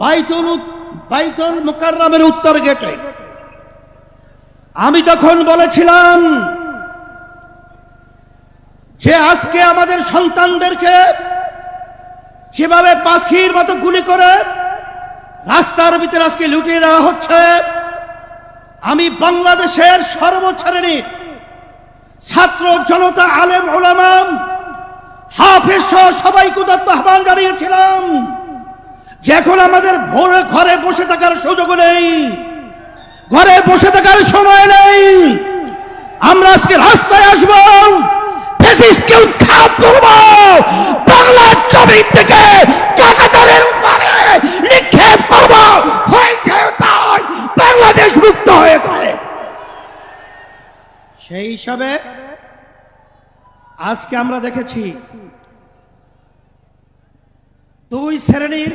বাইতুল বাইতুল মুকাররমের উত্তর গেটে। আমি তখন বলেছিলাম, যে আজকে আমাদের সন্তানদেরকে যেভাবে পাখির মতো গুলি করে রাস্তার ভিতরে আজকে লুটিয়ে দেওয়া হচ্ছে, আমি বাংলাদেশের সর্বশ্রেণীর ছাত্র জনতা আলেম ওলামাম হাফেজ সহ সবাইকে আহ্বান জানিয়েছিলাম। যে এখন আমাদের ভোরে ঘরে বসে থাকার সুযোগ নেই, ঘরে বসে থাকার সময় নেই, আমরা আজকে রাস্তায় আসব ফ্যাসিস্টকে উৎখাত করব বাংলার জমিন থেকে কাকাতারের উপরে নিক্ষেপ করব, হয়েছে তাই বাংলাদেশ মুক্ত হয়েছে। সেই হিসাবে আজকে আমরা দেখেছি, দুই শ্রেণির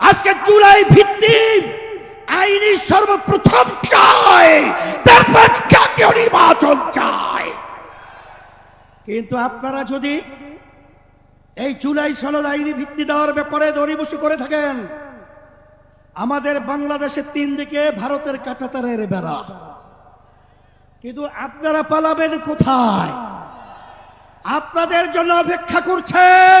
আজকে জুলাই ভিত্তিক আইনি সর্বপ্রথম চায় তারপর জাতীয় নির্বাচন চায় কিন্তু আপনারা যদি এই জুলাই সনদ আইনি ভিত্তি দেওয়ার ব্যাপারে দড়িবসু করে থাকেন, আমাদের বাংলাদেশের তিন দিকে ভারতের কাটাতারের বেড়া। কিন্তু আপনারা পালাবেন কোথায়? আপনাদের জন্য অপেক্ষা করছেন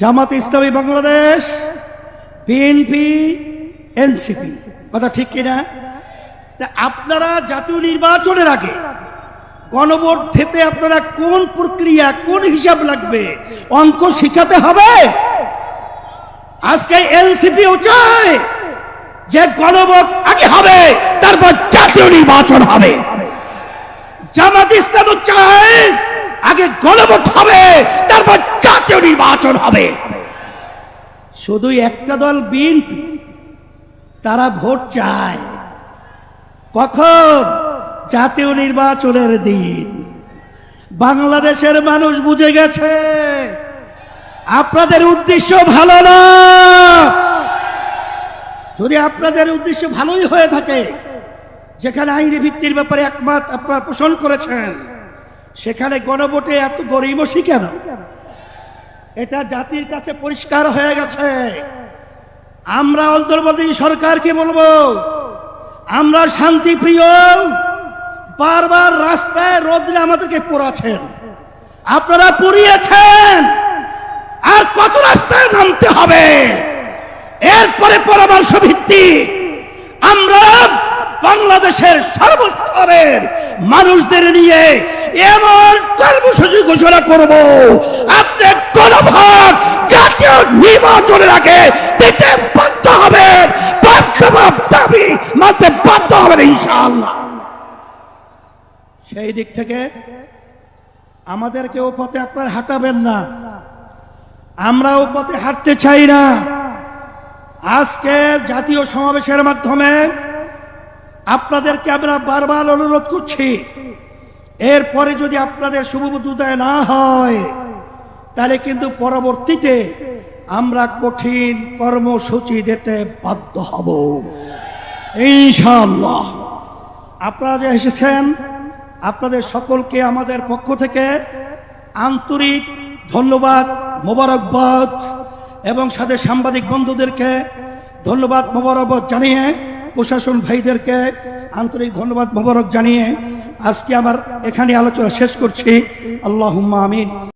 জামাত ইসলামী বাংলাদেশ বিএনপি এনসিপি কথা ঠিক কিনা? আপনারা জাতীয় নির্বাচনের আগে গণভোট থেকে আপনারা কোন প্রক্রিয়া, কোন হিসাব লাগবে? অঙ্ক শিখাতে হবে? আজকে এনসিপিও চায় যে গণভোট আগে হবে, তারপর জাতীয় নির্বাচন হবে। জামাত ইসলামও চায় আগে গণভোট হবে, তারপর জাতীয় নির্বাচন হবে। শুধু একটা দল বিএনপি, তারা ভোট চায়। কখন? জাতীয় নির্বাচনের দিন। বাংলাদেশের মানুষ বুঝে গেছে, আপনাদের উদ্দেশ্য ভালো না। যদি আপনাদের উদ্দেশ্য ভালোই হয়ে থাকে, যেখানে আইনি ভিত্তির ব্যাপারে একমত আপনারা পোষণ করেছেন সেখানে গণভোটে এত গরিমসি কেন? এটা জাতির কাছে পরিষ্কার হয়ে গেছে। আমরা অন্তর্বর্তী সরকারকে বলব, আমরা শান্তিপ্রিয়, বারবার রাস্তায় রোদ্রে আমাদেরকে পোড়াছেন আপনারা পুড়িয়েছেন। আর কত রাস্তায় নামতে হবে? এরপরে পরামর্শ ভিত্তিক আমরা বাংলাদেশের সর্বস্তরের মানুষদের নিয়ে এমন কর্মসূচি ঘোষণা করব। আপনি কোন ভাগ জাতীয় নির্বাচনের আগে দিতে বাধ্য হবেন। বাস্তব দাবি মানতে বাধ্য হবেন ইনশাআল্লাহ। সেই দিক থেকে আমাদেরকে ও পথে আপনার হাঁটাবেন না। আমরা ও পথে হাঁটতে চাই না। আজকে জাতীয় সমাবেশের মাধ্যমে আপনাদেরকে আমরা বারবার অনুরোধ করছি। এরপরে যদি আপনাদের শুভবুদ্ধতায় না হয়, তাহলে কিন্তু পরবর্তীতে আমরা কঠিন কর্মসূচি দিতে বাধ্য হব। ইনশাআল্লাহ। আপনারা যে এসেছেন, আপনাদের সকলকে আমাদের পক্ষ থেকে আন্তরিক ধন্যবাদ, মোবারকবাদ, এবং সাথে সাংবাদিক বন্ধুদেরকে ধন্যবাদ, মোবারকবাদ জানিয়ে, প্রশাসন ভাইদেরকে আন্তরিক ধন্যবাদ, মোবারক জানিয়ে আজকে আমার এখানে আলোচনা শেষ করছি। আল্লাহ আমিন।